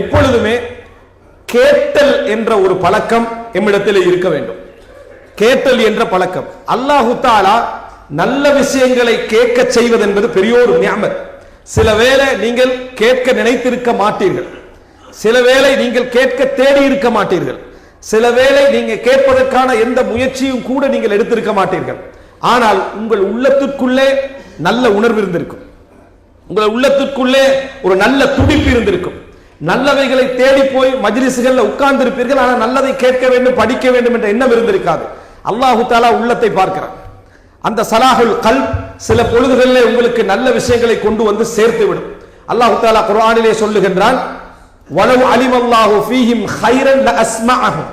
எப்பொழுதுமே கேட்டல் என்ற ஒரு பழக்கம் எம்மிடத்தில் இருக்க வேண்டும். கேட்டல் என்ற பழக்கம். அல்லாஹு தாலா நல்ல விஷயங்களை கேட்க செய்வது என்பது பெரிய ஒரு ஞாபகம் சில வேளை நீங்கள் கேட்க நினைத்திருக்க மாட்டீர்கள். சில வேளை நீங்கள் கேட்க தேடி இருக்க மாட்டீர்கள். சில வேளை நீங்க கேட்பதற்கான எந்த முயற்சியும் கூட நீங்கள் எடுத்திருக்க மாட்டீர்கள். ஆனால் உங்கள் உள்ளத்திற்குள்ளே நல்ல உணர்வு இருந்திருக்கும். உங்கள் உள்ளத்திற்குள்ளே ஒரு நல்ல துடிப்பு இருந்திருக்கும். நல்லவைகளை தேடி போய் மஜ்லிஸ்கள்ல உட்கார்ந்து இருப்பீர்கள் ஆனால் நல்லதை கேட்க வேண்டும் படிக்க வேண்டும் என்ற எண்ணம் இருந்திருக்காது. அல்லாஹு தாலா உள்ளத்தை பார்க்கிறான். அந்த சலாஹுல் கல் சில பொழுதுகளிலே உங்களுக்கு நல்ல விஷயங்களை கொண்டு வந்து சேர்த்து விடும். அல்லாஹு தாலா குரானிலே சொல்லுகின்றான் வலவு அலிமல்லாஹு ஃபீஹிம் ஹைரன் லஅஸ்மஅஹும்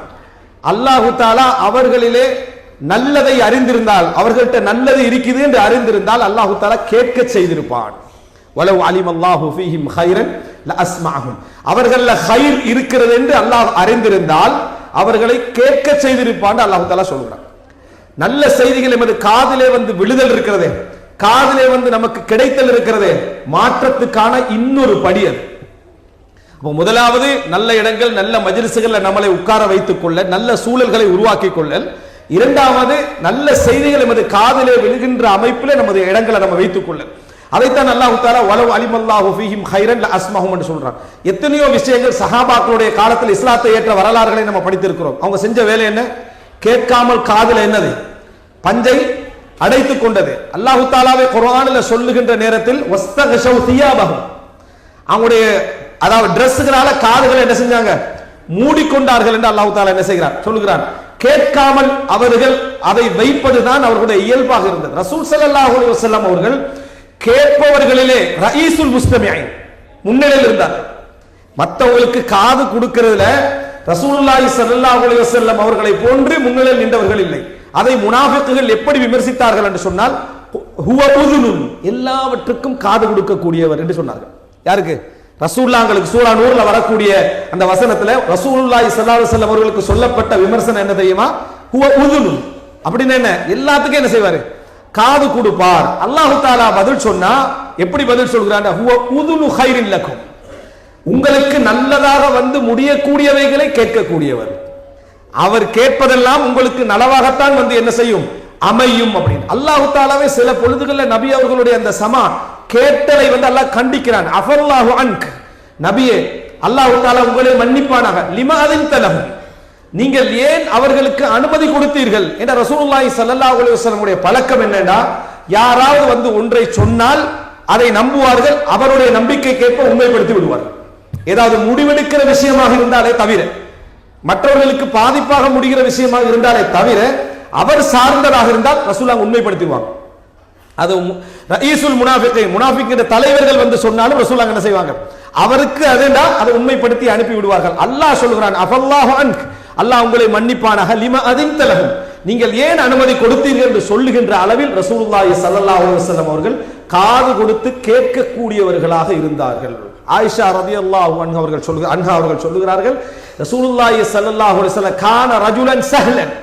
அல்லாஹு தாலா அவர்களிலே நல்லதை அறிந்திருந்தால் அவர்கள்ட்ட நல்லது இருக்குது என்று அறிந்திருந்தால் அல்லாஹு தாலா கேட்க செய்திருப்பான். வலவு அலிமல்லாஹு ஃபீஹிம் ஹைரன் லஅஸ்மஅஹும். அவர்கள்ல ஹைர் இருக்கிறது என்று அல்லாஹ் அறிந்திருந்தால் அவர்களை கேட்க செய்திருப்பான் அல்லாஹு தாலா சொல்கிறான் நல்ல செய்திகள் எமது காதிலே வந்து விழுதல் இருக்கிறதே காதிலே வந்து நமக்கு கிடைத்தல் இருக்கிறதே மாற்றத்துக்கான இன்னொரு படி அது. முதலாவது நல்ல இடங்கள் நல்ல மஜிலிசுகள்ல நம்மளை உட்கார வைத்துக் கொள்ள நல்ல சூழல்களை உருவாக்கி கொள்ளல். இரண்டாவது நல்ல செய்திகள் எமது காதிலே விழுகின்ற அமைப்பில் நமது இடங்களை நம்ம வைத்துக் கொள்ளல். அதைத்தான் அல்லாஹு தாலா வலவு அலிமல்லாஹு ஃபீஹிம் ஹைரன் அஸ்மஹும் என்று சொல்றான். எத்தனையோ விஷயங்கள் சஹாபாக்களுடைய காலத்தில் இஸ்லாத்தை ஏற்ற வரலாறுகளை நம்ம படித்திருக்கிறோம். அவங்க செஞ்ச வேலை என்ன? கேட்காமல் காதல் என்னது? பஞ்சை அடைத்துக் கொண்டது. அல்லாஹு தாலாவை குரானில் சொல்லுகின்ற நேரத்தில் தியாபகம் அவங்களுடைய அதாவது டிரெஸ்ஸுகளால காதுகளை என்ன செஞ்சாங்க? மூடிக்கொண்டார்கள் என்று அல்லாஹு தாலா என்ன செய்கிறார்? சொல்லுகிறார். கேட்காமல் அவர்கள் அதை வைப்பதுதான் அவர்களுடைய இயல்பாக இருந்தது. ரசூல் ஸல்லல்லாஹு அலைஹி வஸல்லம் அவர்கள் கேட்பவர்களிலே ரயீசுல் முஸ்தமியாய் முன்னிலையில் இருந்தார் மற்றவங்களுக்கு காது கொடுக்கிறதுல ரசூலுல்லாஹி ஸல்லல்லாஹு அலைஹி வஸல்லம் அவர்களை போன்று முன்னிலையில் நின்றவர்கள் இல்லை. அதை முனாஃபிக்குகள் எப்படி விமர்சித்தார்கள் என்று சொன்னால் ஹுவ உதுனுன் எல்லாவற்றுக்கும் காது கொடுக்கக்கூடியவர் என்று சொன்னார்கள். யாருக்கு? ரசூல்லாங்களுக்கு சூரா நூறுல வரக்கூடிய அந்த வசனத்துல ரசூலுல்லாஹி ஸல்லல்லாஹு அலைஹி வஸல்லம் அவர்களுக்கு சொல்லப்பட்ட விமர்சனம் என்ன தெரியுமா? ஹுவ உதுனுன் அப்படின்னு என்ன? எல்லாத்துக்கும் என்ன செய்வாரு? காது கொடுப்பார். அல்லாஹு தாலா பதில் சொன்னா எப்படி பதில் சொல்கிறான்? லக்கும். உங்களுக்கு நல்லதாக வந்து முடியக்கூடியவைகளை கேட்கக்கூடியவர். அவர் கேட்பதெல்லாம் உங்களுக்கு நலவாகத்தான் வந்து என்ன செய்யும்? அமையும் அப்படின்னு. அல்லாஹு தாலாவே சில பொழுதுகளில் நபி அவர்களுடைய அந்த சமா கேட்டலை வந்து அல்லாஹ் கண்டிக்கிறான். அஃபல்லாஹு அன்க். நபியே அல்லாஹு தாலா உங்களை மன்னிப்பானாக. லிமாதின் தலகும் நீங்கள் ஏன் அவர்களுக்கு அனுமதி கொடுத்தீர்கள்? என்ற ரசூலுல்லாஹி ஸல்லல்லாஹு அலைஹி வஸல்லமுடைய பழக்கம் என்னன்னா யாராவது வந்து ஒன்றை சொன்னால் அதை நம்புவார்கள் அவருடைய நம்பிக்கைக்கேற்ப உண்மைப்படுத்தி விடுவார்கள். ஏதாவது முடிவெடுக்கிற விஷயமாக இருந்தாலே தவிர மற்றவர்களுக்கு பாதிப்பாக முடிகிற விஷயமாக இருந்தாலே தவிர அவர் சார்ந்ததாக இருந்தால் ரசூலா உண்மைப்படுத்திடுவாங்க. அது ஈசுல் ரயீசுல் முனாஃபிகை முனாஃபிக்கிற தலைவர்கள் வந்து சொன்னாலும் ரசூலா என்ன செய்வாங்க? அவருக்கு அதுண்டா அதை உண்மைப்படுத்தி அனுப்பி விடுவார்கள். அல்லாஹ் சொல்கிறான் அஃபல்லாஹு அன்க். அல்லாஹ் உங்களை மன்னிப்பானாக. லிம அதிந்தலகம் நீங்கள் ஏன் அனுமதி கொடுத்தீர்கள் என்று சொல்லுகின்ற அளவில் ரசூலுல்லாஹி ஸல்லல்லாஹு அலைஹி வஸல்லம் அவர்கள் காது கொடுத்து கேட்கக்கூடியவர்களாக இருந்தார்கள். ஆயிஷா ரலியல்லாஹு அன்ஹா அவர்கள் சொல்லு அன்ஹா அவர்கள் சொல்லுகிறார்கள் ரசூலுல்லாஹி ஸல்லல்லாஹு அலைஹி வஸல்லம் கான ரஜுலன் சஹ்லன்.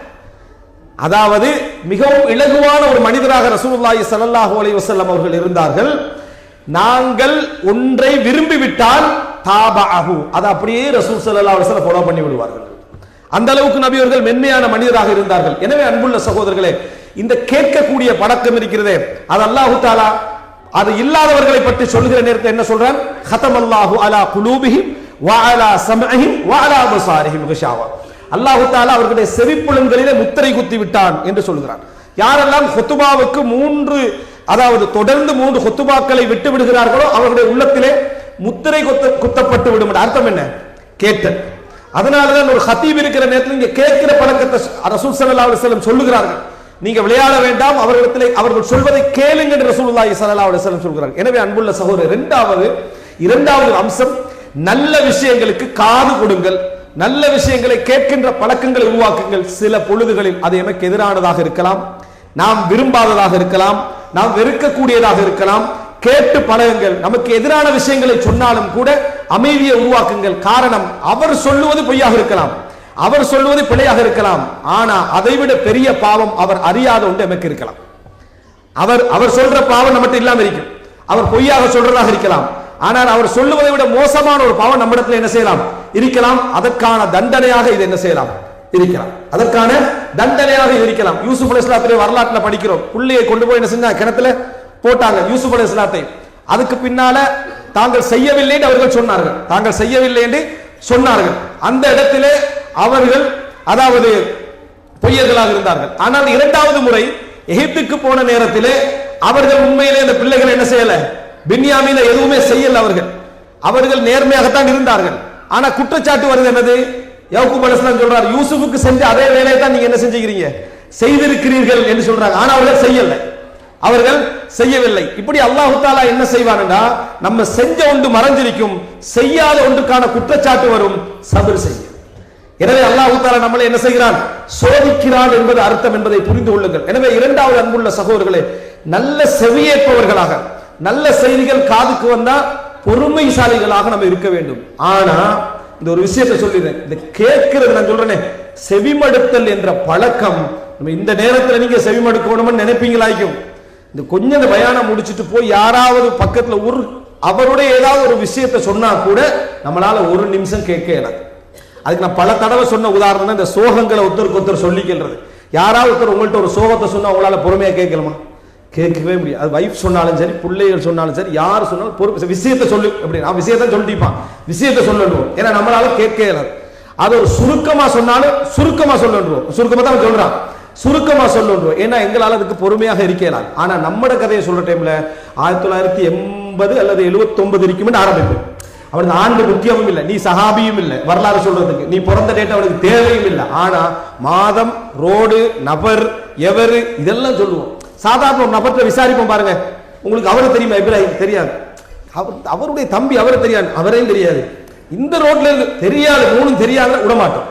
அதாவது மிகவும் இலகுவான ஒரு மனிதராக ரசூலுல்லாஹி ஸல்லல்லாஹு அலைஹி வஸல்லம் அவர்கள் இருந்தார்கள். நாங்கள் ஒன்றை விரும்பிவிட்டால் தாபஅஹு. அது அப்படியே ரசூல் ஸல்லல்லாஹு அலைஹி வஸல்லம் ஃபாலோ பண்ணி விடுவார்கள் அந்த அளவுக்கு நபியவர்கள் மென்மையான மனிதராக இருந்தார்கள். எனவே அன்புள்ள சகோதரர்களே இந்த கேட்கக்கூடிய பழக்கம் இருக்கிறதே. அது அல்லாஹு தாலா அது இல்லாதவர்களை பற்றி சொல்கிற நேரத்தை என்ன சொல்றான்? ஹதமல்லாஹு அலா குலூபிஹிம் வாலா சமஹிம் வாலா முசாரிஹிம் அலா அல்லாஹு தாலா அவர்களுடைய செவிப்புலன்களிலே முத்திரை குத்தி விட்டான் என்று சொல்கிறான். யாரெல்லாம் ஹொத்துபாவுக்கு மூன்று அதாவது தொடர்ந்து மூன்று ஹொத்துபாக்களை விட்டு விடுகிறார்களோ அவர்களுடைய உள்ளத்திலே முத்திரை குத்த குத்தப்பட்டு விடும். அர்த்தம் என்ன? கேட்டல். அதனாலதான் ஒரு ஹத்தீப் இருக்கிற நேரத்தில் இங்க கேட்கிற பழக்கத்தை ரசூல் சல்லா அலைஹி வஸல்லம் சொல்லுகிறார்கள். நீங்க விளையாட வேண்டாம் அவர்களிடத்தில் அவர்கள் சொல்வதை கேளுங்க என்று ரசூலுல்லாஹி சல்லா அலைஹி சொல்கிறார்கள். எனவே அன்புள்ள சகோதரர் இரண்டாவது இரண்டாவது அம்சம் நல்ல விஷயங்களுக்கு காது கொடுங்கள். நல்ல விஷயங்களை கேட்கின்ற பழக்கங்களை உருவாக்குங்கள். சில பொழுதுகளில் அது எனக்கு எதிரானதாக இருக்கலாம் நாம் விரும்பாததாக இருக்கலாம் நாம் வெறுக்கக்கூடியதாக இருக்கலாம். கேட்டு பழகுங்கள். நமக்கு எதிரான விஷயங்களை சொன்னாலும் கூட அமைதியை உருவாக்குங்கள். காரணம் அவர் சொல்லுவது பொய்யாக இருக்கலாம். அவர் சொல்லுவது பிழையாக இருக்கலாம். ஆனா அதைவிட பெரிய பாவம் அவர் அறியாத ஒன்று எமக்கு இருக்கலாம். அவர் அவர் சொல்ற பாவம் நம்மகிட்ட இல்லாம இருக்கும். அவர் பொய்யாக சொல்றதாக இருக்கலாம். ஆனால் அவர் சொல்லுவதை விட மோசமான ஒரு பாவம் நம்மிடத்தில் என்ன செய்யலாம்? இருக்கலாம். அதற்கான தண்டனையாக இது என்ன செய்யலாம்? இருக்கலாம். அதற்கான தண்டனையாக இருக்கலாம். யூசுப் அலைஹிஸ்ஸலாத்துடைய வரலாற்றுல படிக்கிறோம். புள்ளியை கொண்டு போய் என்ன செஞ்சா கிணத்துல போட்டாங்க. யூசுப் அலைஹிஸ்ஸலாத்தை அதுக்கு பின்னால தாங்கள் செய்யவில்லை என்று அவர்கள் சொன்னார்கள். தாங்கள் செய்யவில்லை என்று சொன்னார்கள். அந்த இடத்திலே அவர்கள் அதாவது பொய்யர்களாக இருந்தார்கள். ஆனால் இரண்டாவது முறை எகிப்துக்கு போன நேரத்திலே அவர்கள் உண்மையிலே அந்த பிள்ளைகள் என்ன செய்யல? பின்யாமீன எதுவுமே செய்யல அவர்கள். அவர்கள் நேர்மையாகத்தான் இருந்தார்கள். ஆனா குற்றச்சாட்டு வருது என்னது? யவுக்குப் அலைஹிஸ்ஸலாம் சொல்றார் யூசுஃபுக்கு செஞ்ச அதே வேலையை தான் நீங்க என்ன செஞ்சுக்கிறீங்க? செய்திருக்கிறீர்கள் என்று சொல்றாங்க. ஆனா அவர்கள் செய்யலை. அவர்கள் செய்யவில்லை. இப்படி அல்லாஹு தாலா என்ன செய்வான்டா நம்ம செஞ்ச ஒன்று மறைஞ்சிருக்கும் செய்யாத ஒன்றுக்கான குற்றச்சாட்டு வரும் சபர் செய்ய எனவே அல்லாஹு தாலா நம்மளை என்ன செய்கிறான்? சோதிக்கிறான் என்பது அர்த்தம் என்பதை புரிந்து கொள்ளுங்கள். எனவே இரண்டாவது அன்புள்ள சகோதரர்களே நல்ல செவியேற்பவர்களாக நல்ல செய்திகள் காதுக்கு வந்தா பொறுமைசாலிகளாக நம்ம இருக்க வேண்டும். ஆனா இந்த ஒரு விஷயத்தை சொல்லிடுறேன். இந்த கேட்கிறது நான் சொல்றேனே செவிமடுத்தல் என்ற பழக்கம் நம்ம இந்த நேரத்தில் நீங்க செவிமடுக்கணும்னு நினைப்பீங்களாய்க்கும். இந்த கொஞ்சம் இந்த பயானம் முடிச்சிட்டு போய் யாராவது பக்கத்தில் ஒரு அவருடைய ஏதாவது ஒரு விஷயத்தை சொன்னா கூட நம்மளால ஒரு நிமிஷம் கேட்க இயலாது. அதுக்கு நான் பல தடவை சொன்ன உதாரணம் தான் இந்த சோகங்களை ஒருத்தருக்கு ஒருத்தர் சொல்லிக்கிறது யாராவது ஒருத்தர் உங்கள்கிட்ட ஒரு சோகத்தை சொன்னா உங்களால பொறுமையா கேட்கலாமா? கேட்கவே முடியாது. அது வைஃப் சொன்னாலும் சரி பிள்ளைகள் சொன்னாலும் சரி யார் சொன்னாலும் பொறுப்பு விஷயத்தை சொல்லு அப்படி நான் விஷயத்த சொல்லிப்பான். விஷயத்தை சொல்லணும் ஏன்னா நம்மளால கேட்க இயலாது. அது ஒரு சுருக்கமா சொன்னாலும் சுருக்கமா சொல்லணும் சுருக்கமா தான் சொல்றான். சுருக்கமா சொல்லணும் ஏன்னா எங்களால் அதுக்கு பொறுமையாக இருக்கலாம் ஆனா நம்மட கதையை சொல்ற டைம்ல ஆயிரத்தி தொள்ளாயிரத்தி எண்பது அல்லது எழுபத்தொன்பது இருக்கும்னு ஆரம்பிப்பேன். அவனுக்கு ஆண்டு முக்கியமும் இல்லை நீ சஹாபியும் இல்லை வரலாறு சொல்றதுக்கு. நீ பிறந்த டேட் அவனுக்கு தேவையும் இல்லை. ஆனா மாதம் ரோடு நபர் எவரு இதெல்லாம் சொல்லுவோம். சாதாரண ஒரு நபர்கிட்ட விசாரிப்போம் பாருங்க. உங்களுக்கு அவரை தெரியுமா? இப்ராஹிம் தெரியாது. அவர் அவருடைய தம்பி அவரை தெரியாது. அவரையும் தெரியாது. இந்த ரோட்ல இருந்து தெரியாது மூணும் தெரியாத விடமாட்டோம்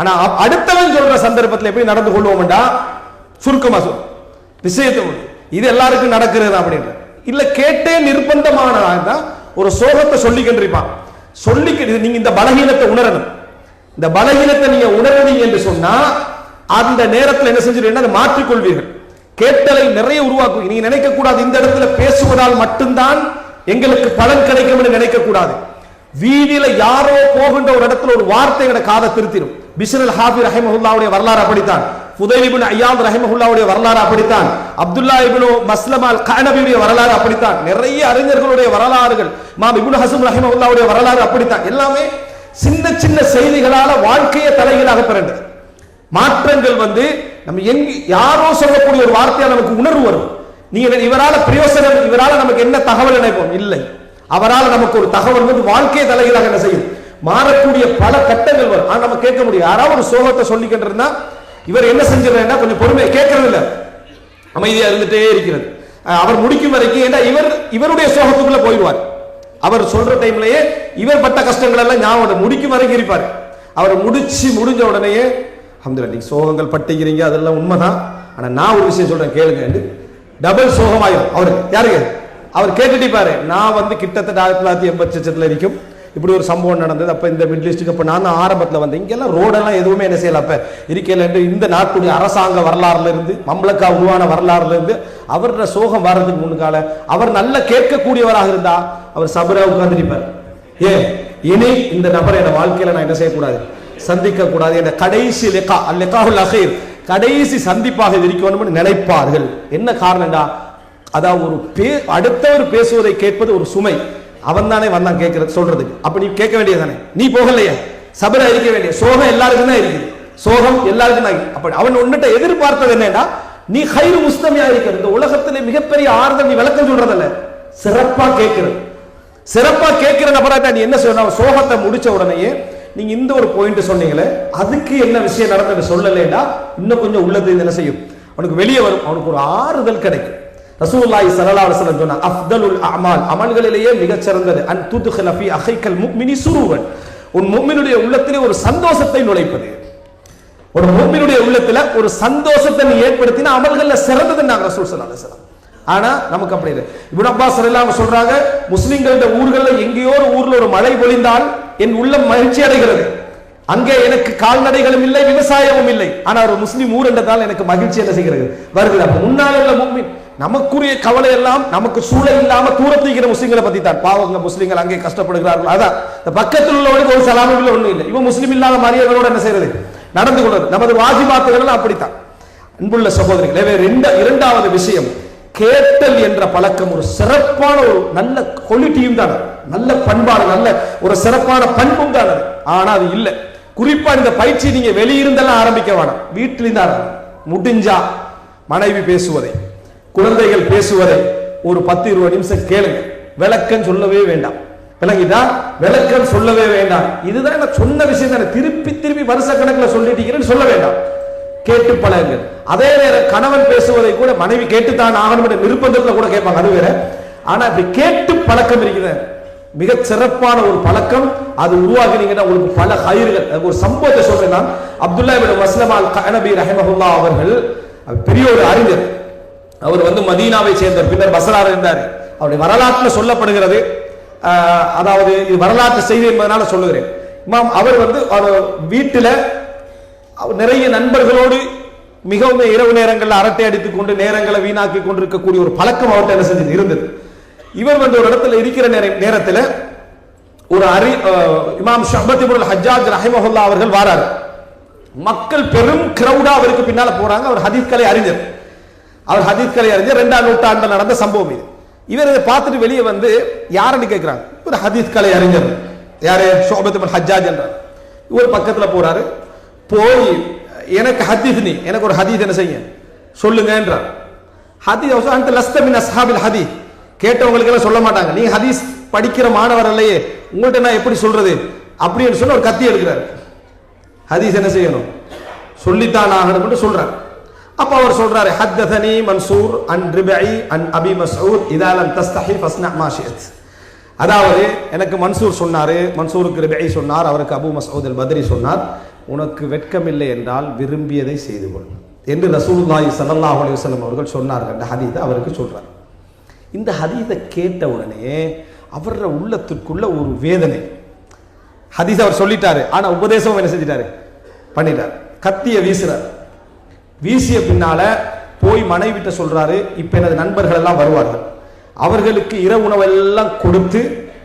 ஆனா அடுத்தவன் சொல்ற சந்தர்ப்பத்தில் எப்படி நடந்து கொள்வோம்டா? சுருக்கமா சொல். விஷயத்தை இது எல்லாருக்கும் நடக்கிறது அப்படின்ற. இல்ல கேட்டே நிர்பந்தமானதாக தான் ஒரு சோகத்தை சொல்லிக்கின்றிருப்பான். சொல்லி நீங்க இந்த பலகீனத்தை உணரணும். இந்த பலகீனத்தை நீங்க உணரணும் என்று சொன்னா அந்த நேரத்தில் என்ன செஞ்சிருக்கீங்க அதை மாற்றிக்கொள்வீர்கள். கேட்டலை நிறைய உருவாக்கும். நீங்க நினைக்க கூடாது இந்த இடத்துல பேசுவதால் மட்டும்தான் எங்களுக்கு பலன் கிடைக்கும் என்று நினைக்க கூடாது வீதியில யாரோ போகின்ற ஒரு இடத்துல ஒரு வார்த்தை எங்களை காதை திருத்திடும் பிஷ்னல் ஹாபி ரஹிமஹுல்லாவுடைய வரலாறு அப்படித்தான். ஃபுதைல் ஐயாத் ரஹிமஹுல்லாவுடைய வரலாறு அப்படித்தான். அப்துல்லா இப்னு மஸ்லமால் கனபியுடைய வரலாறு அப்படித்தான். நிறைய அறிஞர்களுடைய வரலாறுகள் மாம் இபுன் ஹசம் ரஹிமஹுல்லாவுடைய வரலாறு அப்படித்தான். எல்லாமே சின்ன சின்ன செய்திகளால வாழ்க்கையை தலைகளாக பிறந்தது. மாற்றங்கள் வந்து நம்ம எங்க யாரோ சொல்லக்கூடிய ஒரு வார்த்தையால் நமக்கு உணர்வு வரும். நீங்க இவரால பிரயோசனம் இவரால நமக்கு என்ன தகவல் நினைப்போம் இல்லை. அவரால் நமக்கு ஒரு தகவல் வந்து வாழ்க்கையை தலைகளாக என்ன செய்யும்? மாறக்கூடிய பல கட்டங்கள் வரும். ஆனா நம்ம கேட்க முடியும். யாராவது ஒரு சோகத்தை சொல்லிக்கிட்டு இருந்தா இவர் என்ன செஞ்சிடறா கொஞ்சம் பொறுமையை கேட்கறது இல்ல அமைதியா இருந்துட்டே இருக்கிறது. அவர் முடிக்கும் வரைக்கும் ஏன்னா இவர் இவருடைய சோகத்துக்குள்ள போயிடுவார். அவர் சொல்ற டைம்லயே இவர் பட்ட கஷ்டங்கள் எல்லாம் ஞாபகம் முடிக்கும் வரைக்கும் இருப்பார். அவர் முடிச்சு முடிஞ்ச உடனேயே அஹமதுல்லா நீங்க சோகங்கள் பட்டிக்கிறீங்க அதெல்லாம் உண்மைதான். ஆனா நான் ஒரு விஷயம் சொல்றேன் கேளுங்க. டபுள் சோகமாயிரும். அவருக்கு யாருங்க அவர் கேட்டுட்டு பாரு நான் வந்து கிட்டத்தட்ட ஆயிரத்தி தொள்ளாயிரத்தி எண்பத்தி லட்சத்துல இருக்கும் இப்படி ஒரு சம்பவம் நடந்தது. அப்போ இந்த மிடில் ஈஸ்ட்டுக்கு அப்போ நான் ஆரம்பத்தில் வந்தேன். இங்கெல்லாம் ரோடெல்லாம் எதுவுமே என்ன செய்யல. அப்போ இருக்கையில என்று இந்த நாட்டுடைய அரசாங்க வரலாறுல இருந்து மம்லக்கா உருவான வரலாறுல இருந்து அவரோட சோகம் வர்றதுக்கு முன்னுக்கால அவர் நல்ல கேட்கக்கூடியவராக இருந்தா அவர் சபரா உட்கார்ந்துருப்பார். ஏ இனி இந்த நபரை என் வாழ்க்கையில நான் என்ன செய்யக்கூடாது? சந்திக்க கூடாது என்ற கடைசி லெக்கா அல் லெக்காவுல் கடைசி சந்திப்பாக இது இருக்கணும்னு நினைப்பார்கள். என்ன காரணம்டா? அதாவது ஒரு பே அடுத்தவர் பேசுவதை கேட்பது ஒரு சுமை. அவன் தானே வந்தான் கேட்கறது சொல்றதுக்கு அப்ப நீ கேட்க வேண்டியதானே நீ போகலையே. சபர இருக்க வேண்டிய சோகம் எல்லாருக்கும் தான் இருக்குது. சோகம் எல்லாருக்கும் தான் அப்படி அவன் உன்னிட்ட எதிர்பார்த்தது என்னன்னா நீ ஹைரு முஸ்தமியா இருக்கிற இந்த உலகத்திலே மிகப்பெரிய ஆறுதல் நீ விளக்கம் சொல்றதல்ல. சிறப்பா கேட்கிறது. சிறப்பா கேட்கிற நபராட்டா நீ என்ன சொன்ன? சோகத்தை முடிச்ச உடனேயே நீங்க இந்த ஒரு பாயிண்ட் சொன்னீங்களே அதுக்கு என்ன விஷயம் நடந்தது சொல்லலைடா இன்னும் கொஞ்சம் உள்ளது என்ன செய்யும்? அவனுக்கு வெளியே வரும். அவனுக்கு ஒரு ஆறுதல் கிடைக்கும். ரசூலுல்லாஹி ஸல்லல்லாஹு அலைஹி வஸல்லம் சொன்னாங்க அஃதலுல் அமால். அமல்களிலேயே மிகச் சிறந்தது அன் துத்கில ஃபீ அஹைக்கல் முஃமினி சுருவன். உன் முஃமினுடைய உள்ளத்திலே ஒரு சந்தோஷத்தை நுழைப்பது. ஒரு முஃமினுடைய உள்ளத்துல ஒரு சந்தோஷத்தை நீ ஏற்படுத்தின அமல்கள்ல சிறந்ததுன்னாங்க ரசூல் ஸல்லல்லாஹு அலைஹி வஸல்லம். ஆனா நமக்கு அப்படி இல்லை. இப்னு அப்பாஸ் ரலியல்லாஹு சொல்றாங்க முஸ்லிம்களோட ஊர்கள்ல எங்கேயோ ஒரு ஊர்ல ஒரு மழை பொழிந்தால் என் உள்ளம் மகிழ்ச்சி அடைகிறது. அங்கே எனக்கு கால்நடைகளும் இல்லை விவசாயமும் இல்லை. ஆனா ஒரு முஸ்லிம் ஊர் என்றதால் எனக்கு மகிழ்ச்சி என்ன செய்கிறது? வருகிறது. முன்னால் உள்ள முக்மின் நமக்குரிய கவலை எல்லாம் நமக்கு சூழல் இல்லாம தூரத்திக்கிற முஸ்லிம்களை பத்தி தான் பாவங்க முஸ்லிம்கள் அங்கே கஷ்டப்படுகிறார்கள். அதான் இந்த பக்கத்தில் உள்ளவனுக்கு ஒரு சலாமும் இல்லை ஒண்ணும் இல்லை. இவன் முஸ்லீம் இல்லாத மரியாதையோட என்ன செய்யறது? நடந்து கொள்வது. நமது வாஜிபாத்துகள் எல்லாம் அப்படித்தான். அன்புள்ள சகோதரிகள் ரெண்டு இரண்டாவது விஷயம் கேட்டல் என்ற பழக்கம் ஒரு சிறப்பான ஒரு நல்ல குவாலிட்டியும் தான் நல்ல பண்பாடு நல்ல ஒரு சிறப்பான பண்பும் தான் அது. ஆனா அது இல்லை. குறிப்பா இந்த பயிற்சி நீங்க வெளியிருந்தெல்லாம் ஆரம்பிக்க வேணாம். வீட்டிலிருந்து முடிஞ்சா மனைவி பேசுவதை. குழந்தைகள் பேசுவதை ஒரு பத்து இருபது நிமிஷம் கேளுங்க. விளக்கம் சொல்லவே வேண்டாம். விளங்கிதா விளக்கம் சொல்லவே வேண்டாம். இதுதான் நான் சொன்ன விஷயம் தானே. திருப்பி திருப்பி வருஷ கணக்கில் சொல்லிட்டீங்கன்னு சொல்ல வேண்டாம். கேட்டு பழகுங்கள். அதே நேரம் கணவன் பேசுவதை கூட மனைவி கேட்டுத்தான் ஆகணும் என்ற நிர்பந்தத்துல கூட கேட்பாங்க. அது வேற. ஆனா இப்படி கேட்டு பழக்கம் இருக்குது. மிக சிறப்பான ஒரு பழக்கம். அது உருவாகினீங்கன்னா உங்களுக்கு பல ஹயிர்கள் ஒரு சம்பவத்தை சொல்றேன் நான். அப்துல்லா வஸ்லமால் மஸ்லம் அல் கனபி அவர்கள் பெரிய ஒரு அறிஞர். அவர் வந்து மதீனாவை சேர்ந்தவர். பின்னர் பசரார் இருந்தார். அவருடைய வரலாற்றில் சொல்லப்படுகிறது. ஆஹ், அதாவது இது வரலாற்று செய்தி என்பதனால சொல்லுகிறேன். இமாம் அவர் வந்து அவர் வீட்டில் நிறைய நண்பர்களோடு மிகவும் இரவு நேரங்களில் அரட்டை அடித்துக் கொண்டு நேரங்களை வீணாக்கி கொண்டிருக்கக்கூடிய ஒரு பழக்கம் அவர்கிட்ட என்ன செஞ்சது? இருந்தது. இவர் வந்து ஒரு இடத்துல இருக்கிற நேர நேரத்தில் ஒரு அறி அஹ், இமாம் ஷபத்திபுல் ஹஜாஜ் ரஹிமஹுல்லா அவர்கள் வாராரு. மக்கள் பெரும் கிரௌடா அவருக்கு பின்னால போறாங்க. அவர் ஹதீஸ்களை அறிஞர். அவர் ஹதீத் கலை அறிஞர் ரெண்டாம் நூற்றாண்டில் நடந்த சம்பவம் இது. இவர் இதை பார்த்துட்டு வெளியே வந்து யாருன்னு கேட்கிறாங்க? ஒரு ஹதீஸ் கலை அறிஞர். யாரு? ஷோபத் ஹஜ்ஜாஜ் என்றார். இவர் பக்கத்தில் போறாரு. போய் எனக்கு ஹதீஸ் நீ எனக்கு ஒரு ஹதீஸ் என்ன செய்ய சொல்லுங்க என்றார். ஹதீஸ் அந்த லஸ்தமின் அஸ்ஹாபில் ஹதி கேட்டவங்களுக்கு எல்லாம் சொல்ல மாட்டாங்க. நீங்க ஹதீஸ் படிக்கிற மாணவர் இல்லையே உங்கள்கிட்ட நான் எப்படி சொல்றது? அப்படின்னு சொல்லி ஒரு கத்தி எடுக்கிறாரு ஹதீஸ் என்ன செய்யணும்? சொல்லித்தான் ஆகணும்னு சொல்றாரு. அப்ப அவர் சொல்றாரு ஹத்தனி மன்சூர் அன் ரிபை அன் அபி மஸ்ஊத் இதாலம் தஸ்தஹி ஃபஸ்னா மாஷியத் அதாவது எனக்கு மன்சூர் சொன்னாரு மன்சூருக்கு ரிபை சொன்னார் அவருக்கு அபு மசூத் அல் பத்ரி சொன்னார். உனக்கு வெட்கமில்லை என்றால் விரும்பியதை செய்து கொள் என்று ரசூலுல்லாஹி ஸல்லல்லாஹு அலைஹி வஸல்லம் அவர்கள் சொன்னார்கள். அந்த ஹதீஸை அவருக்கு சொல்றார். இந்த ஹதீஸை கேட்ட உடனே அவர உள்ளத்திற்குள்ள ஒரு வேதனை. ஹதீஸ் அவர் சொல்லிட்டாரு ஆனா உபதேசம் என்ன செஞ்சிட்டாரு? பண்ணிட்டார். கத்திய வீசுறாரு. வீசிய பின்னால போய் மனைவிட்ட சொல்றாரு இப்ப எனது நண்பர்கள் எல்லாம் வருவார்கள். அவர்களுக்கு இரவு உணவெல்லாம் கொடுத்து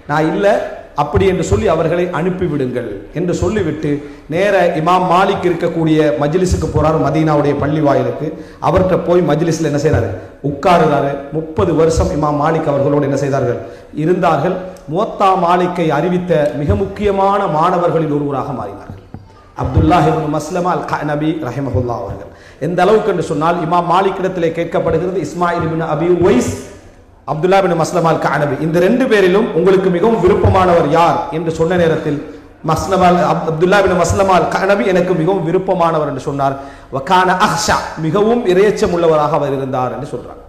நான் இல்லை அப்படி என்று சொல்லி அவர்களை அனுப்பிவிடுங்கள் என்று சொல்லிவிட்டு நேர இமாம் மாலிக் இருக்கக்கூடிய மஜ்லிஸுக்கு போறாரு மதீனாவுடைய பள்ளி வாயிலுக்கு. அவர்கிட்ட போய் மஜ்லிஸ்ல என்ன செய்கிறாரு உட்காருறாரு. முப்பது வருஷம் இமாம் மாலிக் அவர்களோடு என்ன செய்தார்கள்? இருந்தார்கள். முவத்தா மாலிக்கை அறிவித்த மிக முக்கியமான மாணவர்களில் ஒருவராக மாறினார்கள். அப்துல்லாஹ் இப்னு மஸ்லமா அல் நபி ரஹிமஹுல்லா அவர்கள். எந்த அளவுக்கு என்று சொன்னால் இமாம் மாலிக்கிடத்திலே கேட்கப்படுகிறது Ismail bin Abi Uwais Abdullah bin Maslama al Qanabi இந்த ரெண்டு பேரிலும் உங்களுக்கு மிகவும் விருப்பமானவர் யார் என்று சொன்ன நேரத்தில் மஸ்லமால் அப்துல்லா பின் மஸ்லமா அல் கனபி எனக்கு மிகவும் விருப்பமானவர் என்று சொன்னார். வக்கான அஹ்ஷா மிகவும் இறையச்சம் உள்ளவராக அவர் இருந்தார் என்று சொல்றாங்க.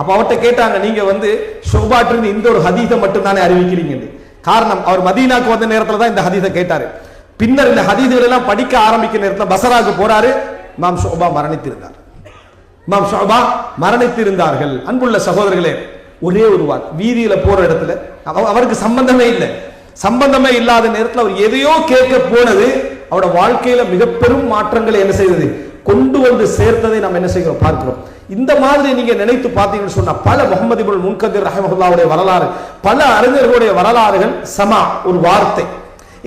அப்ப அவர்கிட்ட கேட்டாங்க நீங்க வந்து ஷோபாட்டிருந்து இந்த ஒரு ஹதீதை மட்டும்தானே அறிவிக்கிறீங்க காரணம் அவர் மதீனாக்கு வந்த நேரத்துல தான் இந்த ஹதீதை கேட்டாரு. பின்னர் இந்த ஹதீதுகள் எல்லாம் படிக்க ஆரம்பிக்கிற நேரத்தில் பசராக்கு போறாரு. மாம் ஷோபா மரணித்திருந்தார். மாம் ஷோபா மரணித்திருந்தார்கள். அன்புள்ள சகோதரர்களே ஒரே ஒரு வார் வீதியில போற இடத்துல அவ- அவருக்கு சம்பந்தமே இல்லை. சம்பந்தமே இல்லாத நேரத்தில் அவர் எதையோ கேட்க போனது அவரோட வாழ்க்கையில மிக பெரும் மாற்றங்களை என்ன செய்தது? கொண்டு வந்து சேர்த்ததை நம்ம என்ன செய்கிறோம்? பார்க்கிறோம். இந்த மாதிரி நீங்க நினைத்து பார்த்தீங்கன்னு சொன்னா பல முகமது முன்கதிர் ரஹமஹுல்லாவுடைய வரலாறு பல அறிஞர்களுடைய வரலாறுகள் சமா ஒரு வார்த்தை.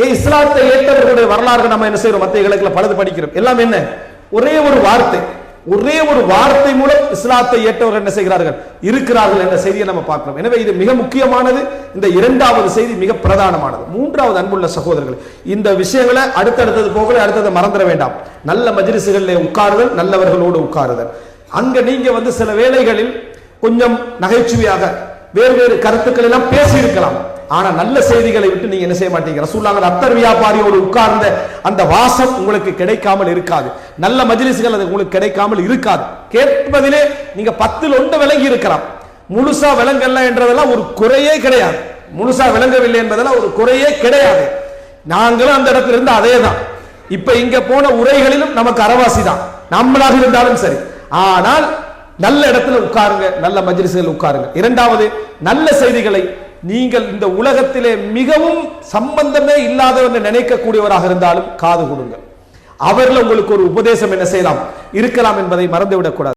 இஸ்லாத்தை ஏற்றவர்களுடைய வரலாறு நம்ம என்ன செய்யறோம்? மத்திய கிழக்குல பலது படிக்கிறோம். எல்லாம் என்ன? ஒரே ஒரு வார்த்தை. ஒரே ஒரு வார்த்தை மூலம் இஸ்லாத்தை ஏற்றவர்கள் என்ன செய்கிறார்கள்? இருக்கிறார்கள் என்ற செய்தியை நம்ம பார்க்கிறோம். எனவே இது மிக முக்கியமானது. இந்த இரண்டாவது செய்தி மிக பிரதானமானது. மூன்றாவது அன்புள்ள சகோதரர்கள் இந்த விஷயங்களை அடுத்தடுத்தது போகல அடுத்தது மறந்துட வேண்டாம். நல்ல மஜிரிசுகளில் உட்காருதல் நல்லவர்களோடு உட்காருதல். அங்க நீங்க வந்து சில வேளைகளில் கொஞ்சம் நகைச்சுவையாக வேறு வேறு கருத்துக்கள் எல்லாம் பேசியிருக்கலாம். ஆனா நல்ல செய்திகளை விட்டு நீங்க என்ன செய்ய மாட்டீங்க? ரசூல்லாங்க அத்தர் வியாபாரியோடு உட்கார்ந்த அந்த வாசம் உங்களுக்கு கிடைக்காமல் இருக்காது. நல்ல மஜிலிசுகள் அது உங்களுக்கு கிடைக்காமல் இருக்காது. கேட்பதிலே நீங்க பத்தில் ஒன்று விளங்கி இருக்கலாம். முழுசா விளங்கல என்றதெல்லாம் ஒரு குறையே கிடையாது. முழுசா விளங்கவில்லை என்பதெல்லாம் ஒரு குறையே கிடையாது. நாங்களும் அந்த இடத்துல இருந்து அதே தான் இப்ப இங்க போன உரைகளிலும் நமக்கு அரவாசி தான். நம்மளாக இருந்தாலும் சரி. ஆனால் நல்ல இடத்துல உட்காருங்க நல்ல மஜிலிசுகள் உட்காருங்க. இரண்டாவது நல்ல செய்திகளை நீங்கள் இந்த உலகத்திலே மிகவும் சம்பந்தமே இல்லாதவங்க நினைக்கக்கூடியவராக இருந்தாலும் காது கொடுங்க அவர்கள் உங்களுக்கு ஒரு உபதேசம் என்ன செய்யலாம்? இருக்கலாம் என்பதை மறந்துவிடக் கூடாது